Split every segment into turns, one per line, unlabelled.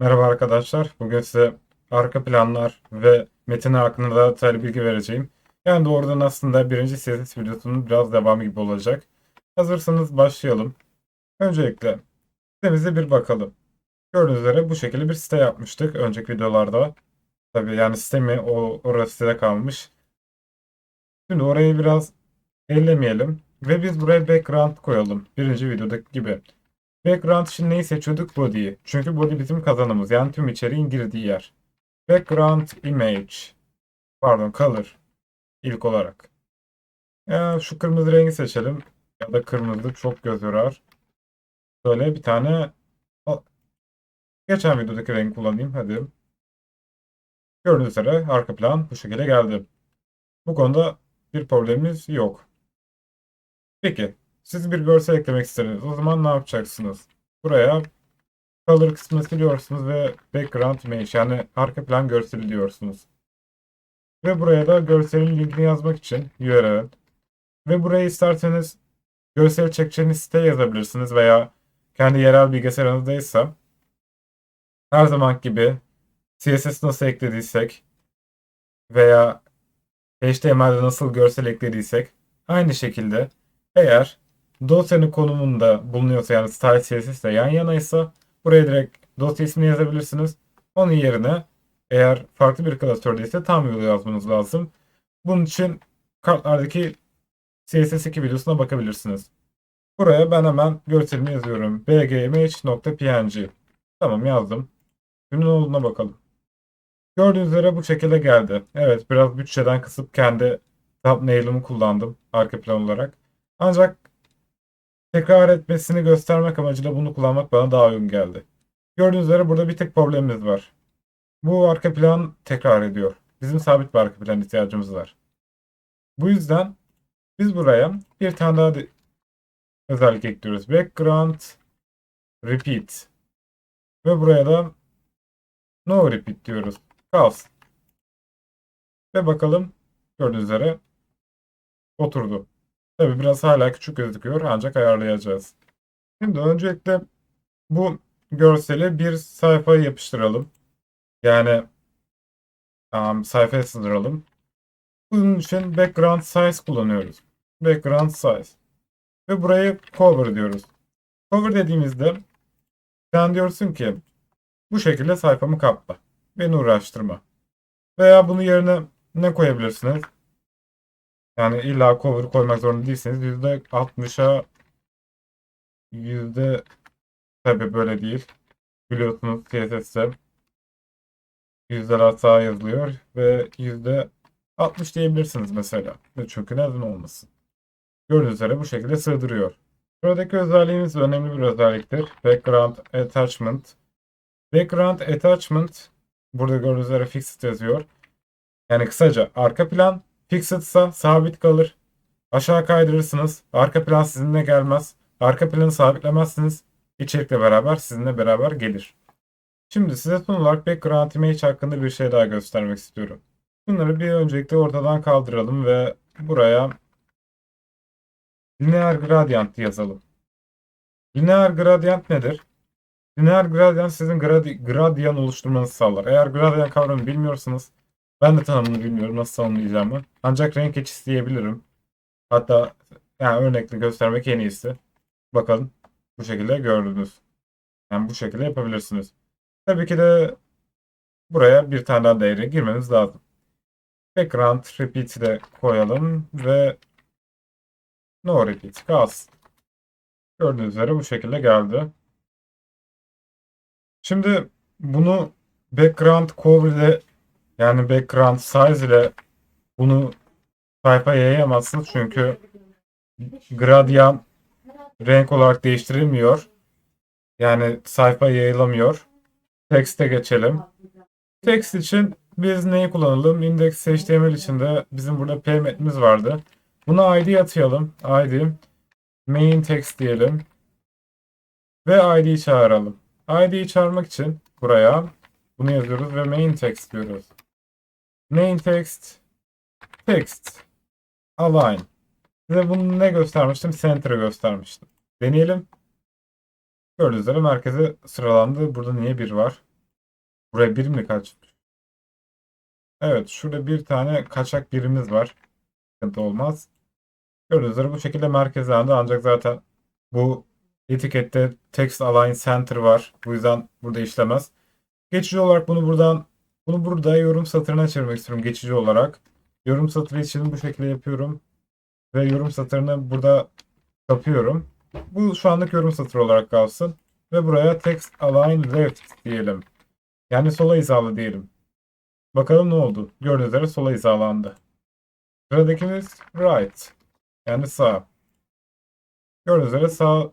Merhaba arkadaşlar. Bugün size arka planlar ve metinler hakkında detaylı bilgi vereceğim. Yani doğrudan aslında birinci CSS videosunun biraz devamı gibi olacak. Hazırsanız başlayalım. Öncelikle sitemize bir bakalım. Gördüğünüz üzere bu şekilde bir site yapmıştık önceki videolarda. Tabii yani sitemi o orası sitede kalmış. Şimdi orayı biraz ellemeyelim ve biz buraya background koyalım. Birinci videodaki gibi. Background için neyi seçiyorduk? Body'yi. Çünkü body bizim kazanımız. Yani tüm içeriğin girdiği yer. Background image. Pardon color. İlk olarak. Ya şu kırmızı rengi seçelim. Ya da kırmızı çok göz yorar. Böyle bir tane geçen videodaki renk kullanayım. Hadi. Gördüğünüz üzere arka plan bu şekilde geldi. Bu konuda bir problemimiz yok. Peki. Siz bir görsel eklemek istediniz. O zaman ne yapacaksınız? Buraya color kısmını siliyorsunuz ve background image yani arka plan görseli diyorsunuz. Ve buraya da görselin linkini yazmak için URL ve buraya isterseniz görsel çekeceğiniz site yazabilirsiniz veya kendi yerel bilgisayarınızdaysa her zaman gibi CSS nasıl eklediysek veya HTML'de nasıl görsel eklediysek aynı şekilde eğer dosyanın konumunda bulunuyorsa yani style CSS ile yan yanaysa buraya direkt dosya ismini yazabilirsiniz. Onun yerine eğer farklı bir klasördeyse tam yolu yazmanız lazım. Bunun için kartlardaki CSS2 videosuna bakabilirsiniz. Buraya ben hemen görselimi yazıyorum. bgimage.png Tamam yazdım. Ne olduğuna bakalım. Gördüğünüz üzere bu şekilde geldi. Evet biraz bütçeden kısıp kendi thumbnail'ımı kullandım arka plan olarak. Ancak tekrar etmesini göstermek amacıyla bunu kullanmak bana daha uygun geldi. Gördüğünüz üzere burada bir tek problemimiz var. Bu arka plan tekrar ediyor. Bizim sabit bir arka plan ihtiyacımız var. Bu yüzden biz buraya bir tane daha özellik ekliyoruz. Background repeat. Ve buraya da no repeat diyoruz. Kalsın. Ve bakalım gördüğünüz üzere oturdu. Tabi biraz hala küçük gözüküyor ancak ayarlayacağız. Şimdi öncelikle bu görseli bir sayfaya yapıştıralım. Yani um, sayfaya sığdıralım. Bunun için background size kullanıyoruz. Background size. Ve burayı cover diyoruz. Cover dediğimizde sen diyorsun ki bu şekilde sayfamı kapla. Beni uğraştırma. Veya bunu yerine ne koyabilirsiniz? Yani illa cover koymak zorunda değilsiniz. %60'a yüzde tabi böyle değil. Biliyorsunuz CSS'de yüzdeler sağa yazılıyor ve yüzde 60 diyebilirsiniz mesela. Çünkü neden olmasın. Gördüğünüz üzere bu şekilde sığdırıyor. Buradaki özelliğimiz önemli bir özelliktir. Background Attachment. Background Attachment burada gördüğünüz üzere Fixed yazıyor. Yani kısaca arka plan Fixed ise sabit kalır. Aşağı kaydırırsınız. Arka plan sizinle gelmez. Arka planı sabitlemezsiniz. İçerikle beraber sizinle beraber gelir. Şimdi size son olarak background image hakkında bir şey daha göstermek istiyorum. Bunları bir öncelikle ortadan kaldıralım ve buraya linear gradient yazalım. Linear gradient nedir? Linear gradient sizin gradi gradient oluşturmanızı sağlar. Eğer gradient kavramını bilmiyorsanız ben de tanımını bilmiyorum nasıl tanımlayacağımı. Ancak renk geçişi diyebilirim. Hatta yani örnekle göstermek en iyisi. Bakalım bu şekilde gördünüz. Yani bu şekilde yapabilirsiniz. Tabii ki de buraya bir tane daha değeri girmeniz lazım. Background repeat'i de koyalım ve no repeat kalsın. Gördüğünüz üzere bu şekilde geldi. Şimdi bunu background cover ile yani background size ile bunu sayfaya yayamazsınız çünkü gradient renk olarak değiştirilmiyor. Yani sayfa yayılamıyor. Text'e geçelim. Text için biz neyi kullanalım? Index HTML için de bizim burada p vardı. Buna id atayalım. id main text diyelim. Ve id'yi çağıralım. id'yi çağırmak için buraya bunu yazıyoruz ve main text diyoruz. Main text text align. Size bunu ne göstermiştim? Center'ı göstermiştim. Deneyelim. Gördüğünüz üzere merkeze sıralandı. Burada niye bir var? Buraya bir mi kaç? Evet şurada bir tane kaçak birimiz var. Sıkıntı olmaz. Gördüğünüz üzere bu şekilde merkezlendi ancak zaten bu etikette text align center var. Bu yüzden burada işlemez. Geçici olarak bunu buradan bunu burada yorum satırına çevirmek istiyorum geçici olarak. Yorum satırı için bu şekilde yapıyorum. Ve yorum satırını burada kapıyorum. Bu şu anlık yorum satırı olarak kalsın. Ve buraya text align left diyelim. Yani sola hizalı diyelim. Bakalım ne oldu. Gördüğünüz üzere sola hizalandı. Sıradakimiz right. Yani sağ. Gördüğünüz üzere sağ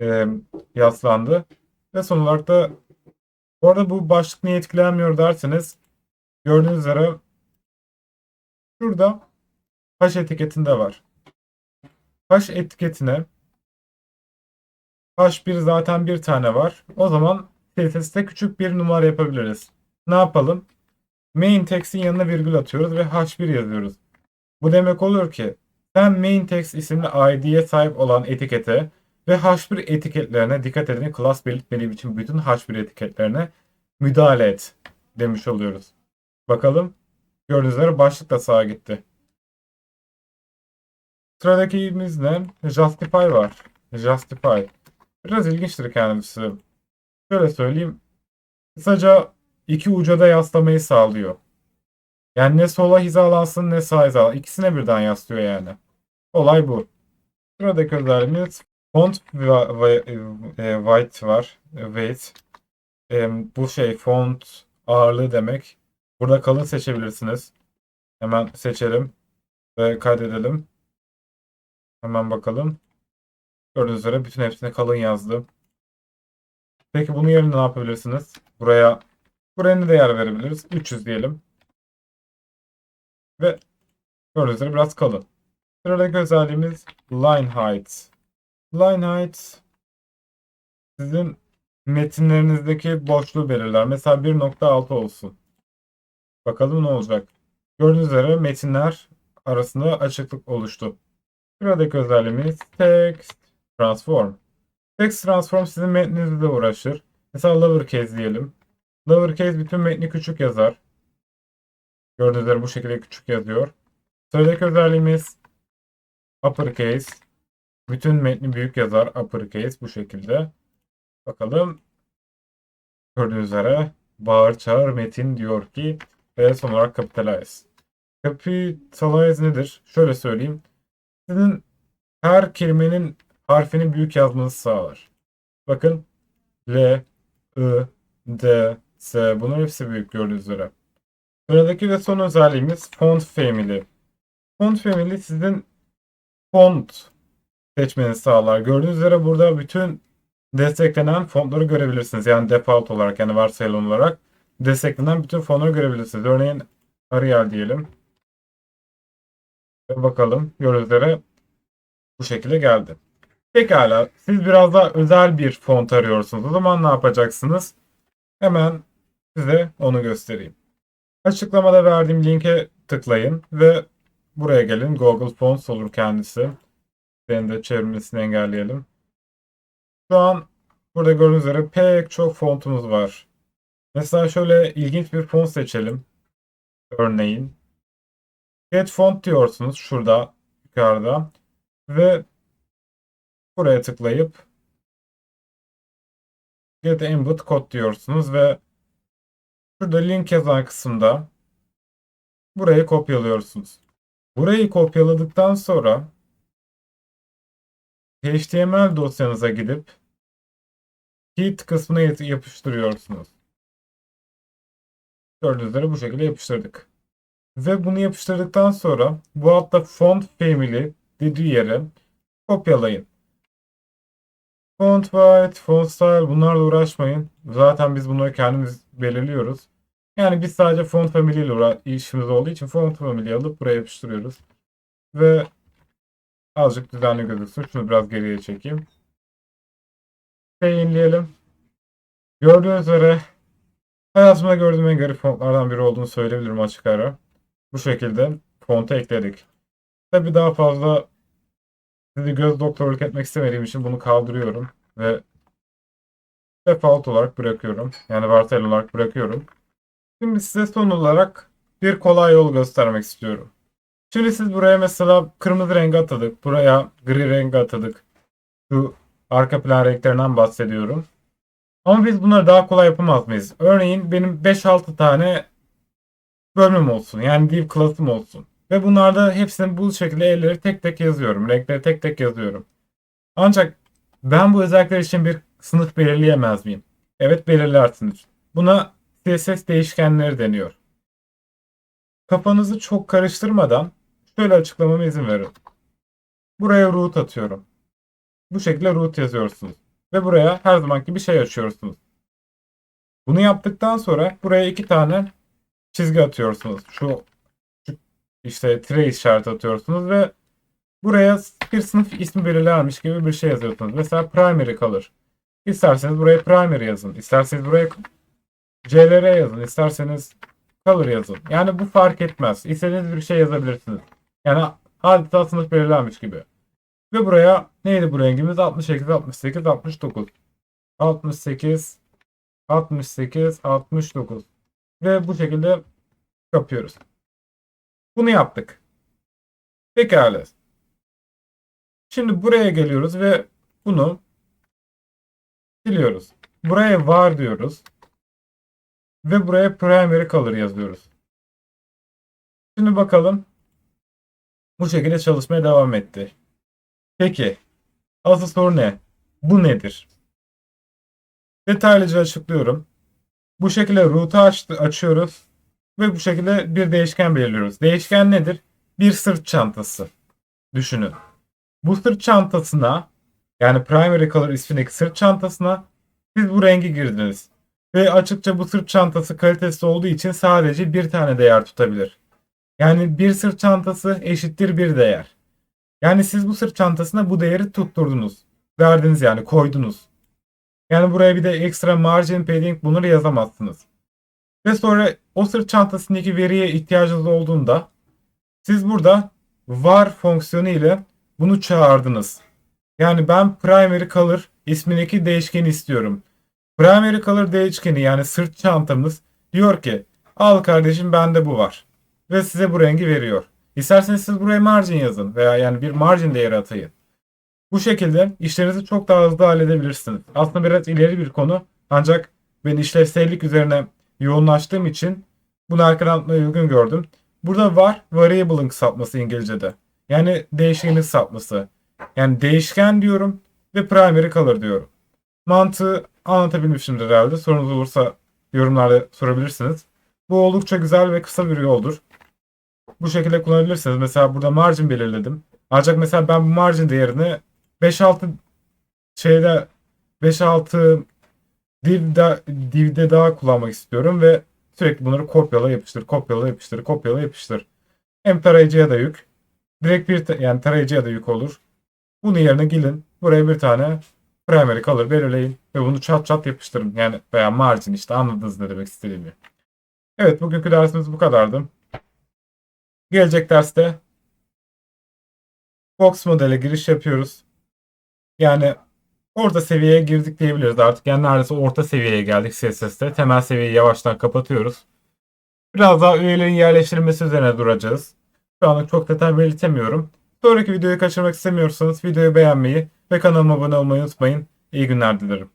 e, yaslandı. Ve son olarak da bu arada bu başlık niye etkilenmiyor derseniz gördüğünüz üzere şurada hash etiketinde var. Hash etiketine H1 zaten bir tane var. O zaman CSS'te küçük bir numara yapabiliriz. Ne yapalım? Main text'in yanına virgül atıyoruz ve H1 yazıyoruz. Bu demek olur ki sen main text isimli ID'ye sahip olan etikete ve H1 etiketlerine dikkat edin. Class belirtmediği için bütün H1 etiketlerine müdahale et demiş oluyoruz. Bakalım. Gördüğünüz üzere başlık da sağa gitti. Sıradakimiz ne? Justify var. Justify. Biraz ilginçtir kendisi. Şöyle söyleyeyim. Kısaca iki uca da yaslamayı sağlıyor. Yani ne sola hizalansın ne sağa hizalansın. İkisine birden yaslıyor yani. Olay bu. Sıradaki özelliğimiz font e, white var. Weight. Bu şey font ağırlığı demek. Burada kalın seçebilirsiniz. Hemen seçelim ve kaydedelim. Hemen bakalım. Gördüğünüz üzere bütün hepsine kalın yazdım. Peki bunun yerine ne yapabilirsiniz? Buraya buraya ne değer verebiliriz? 300 diyelim. Ve gördüğünüz üzere biraz kalın. Sıradaki özelliğimiz line height. Line height sizin metinlerinizdeki boşluğu belirler. Mesela 1.6 olsun. Bakalım ne olacak. Gördüğünüz üzere metinler arasında açıklık oluştu. Sıradaki özelliğimiz text transform. Text transform sizin metninizle uğraşır. Mesela lowercase diyelim. Lowercase bütün metni küçük yazar. Gördüğünüz üzere bu şekilde küçük yazıyor. Sıradaki özelliğimiz uppercase. Bütün metni büyük yazar. Uppercase bu şekilde. Bakalım. Gördüğünüz üzere bağır çağır metin diyor ki ve son olarak capitalize. Capitalize nedir? Şöyle söyleyeyim. Sizin her kelimenin harfini büyük yazmanızı sağlar. Bakın L, I, D, S bunların hepsi büyük gördüğünüz üzere. Sıradaki ve son özelliğimiz font family. Font family sizin font seçmenizi sağlar. Gördüğünüz üzere burada bütün desteklenen fontları görebilirsiniz. Yani default olarak yani varsayılan olarak desteklenen bütün fonları görebilirsiniz. Örneğin Arial diyelim. Ve bakalım gördüğünüz üzere bu şekilde geldi. Pekala siz biraz daha özel bir font arıyorsunuz. O zaman ne yapacaksınız? Hemen size onu göstereyim. Açıklamada verdiğim linke tıklayın ve buraya gelin. Google Fonts olur kendisi. Benim de çevirmesini engelleyelim. Şu an burada gördüğünüz üzere pek çok fontumuz var. Mesela şöyle ilginç bir font seçelim. Örneğin. Get font diyorsunuz şurada yukarıda. Ve buraya tıklayıp Get input code diyorsunuz ve şurada link yazan kısımda burayı kopyalıyorsunuz. Burayı kopyaladıktan sonra HTML dosyanıza gidip Heat kısmına yapıştırıyorsunuz. Gördüğünüz üzere bu şekilde yapıştırdık. Ve bunu yapıştırdıktan sonra bu altta font family dediği yere kopyalayın. Font white, font style bunlarla uğraşmayın. Zaten biz bunları kendimiz belirliyoruz. Yani biz sadece font family ile işimiz olduğu için font family alıp buraya yapıştırıyoruz. Ve azıcık düzenli gözüksün. Şunu biraz geriye çekeyim. Yayınlayalım. Gördüğünüz üzere hayatımda gördüğüm en garip fontlardan biri olduğunu söyleyebilirim açık ara. Bu şekilde fonta ekledik. Tabi daha fazla sizi göz doktorluk etmek istemediğim için bunu kaldırıyorum ve default olarak bırakıyorum. Yani varsayılı olarak bırakıyorum. Şimdi size son olarak bir kolay yol göstermek istiyorum. Şimdi siz buraya mesela kırmızı rengi atadık. Buraya gri rengi atadık. Şu arka plan renklerinden bahsediyorum. Ama biz bunları daha kolay yapamaz mıyız? Örneğin benim 5-6 tane bölümüm olsun. Yani div class'ım olsun. Ve bunlarda hepsini bu şekilde elleri tek tek yazıyorum. Renkleri tek tek yazıyorum. Ancak ben bu özellikler için bir sınıf belirleyemez miyim? Evet belirlersiniz. Buna CSS değişkenleri deniyor. Kafanızı çok karıştırmadan şöyle açıklamama izin verin. Buraya root atıyorum. Bu şekilde root yazıyorsunuz. Ve buraya her zamanki bir şey açıyorsunuz. Bunu yaptıktan sonra buraya iki tane çizgi atıyorsunuz. Şu, şu işte tire işareti atıyorsunuz ve buraya bir sınıf ismi belirlenmiş gibi bir şey yazıyorsunuz. Mesela primary kalır. İsterseniz buraya primary yazın. İsterseniz buraya CLR yazın. İsterseniz color yazın. Yani bu fark etmez. İstediğiniz bir şey yazabilirsiniz. Yani adeta sınıf belirlenmiş gibi. Ve buraya neydi bu rengimiz? 68, 68, 69. 68, 68, 69. Ve bu şekilde yapıyoruz. Bunu yaptık. Pekala. Şimdi buraya geliyoruz ve bunu siliyoruz. Buraya var diyoruz. Ve buraya primary color yazıyoruz. Şimdi bakalım. Bu şekilde çalışmaya devam etti. Peki. Asıl soru ne? Bu nedir? Detaylıca açıklıyorum. Bu şekilde root'u aç, açıyoruz. Ve bu şekilde bir değişken belirliyoruz. Değişken nedir? Bir sırt çantası. Düşünün. Bu sırt çantasına yani primary color ismindeki sırt çantasına siz bu rengi girdiniz. Ve açıkça bu sırt çantası kalitesi olduğu için sadece bir tane değer tutabilir. Yani bir sırt çantası eşittir bir değer. Yani siz bu sırt çantasına bu değeri tutturdunuz. Verdiniz yani koydunuz. Yani buraya bir de ekstra margin padding bunları yazamazsınız. Ve sonra o sırt çantasındaki veriye ihtiyacınız olduğunda siz burada var fonksiyonu ile bunu çağırdınız. Yani ben primary color ismindeki değişkeni istiyorum. Primary color değişkeni yani sırt çantamız diyor ki al kardeşim bende bu var. Ve size bu rengi veriyor. İsterseniz siz buraya margin yazın veya yani bir margin değeri atayın. Bu şekilde işlerinizi çok daha hızlı halledebilirsiniz. Aslında biraz ileri bir konu ancak ben işlevsellik üzerine yoğunlaştığım için bunu arkadan atmaya uygun gördüm. Burada var variable'ın kısaltması İngilizce'de. Yani değişkenin kısaltması. Yani değişken diyorum ve primary color diyorum. Mantığı anlatabilmişimdir herhalde. Sorunuz olursa yorumlarda sorabilirsiniz. Bu oldukça güzel ve kısa bir yoldur. Bu şekilde kullanabilirsiniz. Mesela burada margin belirledim. Ancak mesela ben bu margin değerini 5-6 şeyde 5-6 divde, divde daha kullanmak istiyorum ve sürekli bunları kopyala yapıştır, kopyala yapıştır, kopyala yapıştır. Hem tarayıcıya da yük. Direkt bir yani tarayıcıya da yük olur. Bunun yerine gelin buraya bir tane primary color belirleyin ve bunu çat çat yapıştırın. Yani veya margin işte anladınız ne demek istediğimi. Evet bugünkü dersimiz bu kadardı. Gelecek derste Box modele giriş yapıyoruz. Yani orta seviyeye girdik diyebiliriz artık. Yani neredeyse orta seviyeye geldik CSS'te. Temel seviyeyi yavaştan kapatıyoruz. Biraz daha üyelerin yerleştirilmesi üzerine duracağız. Şu anlık çok detay belirtemiyorum. Sonraki videoyu kaçırmak istemiyorsanız videoyu beğenmeyi ve kanalıma abone olmayı unutmayın. İyi günler dilerim.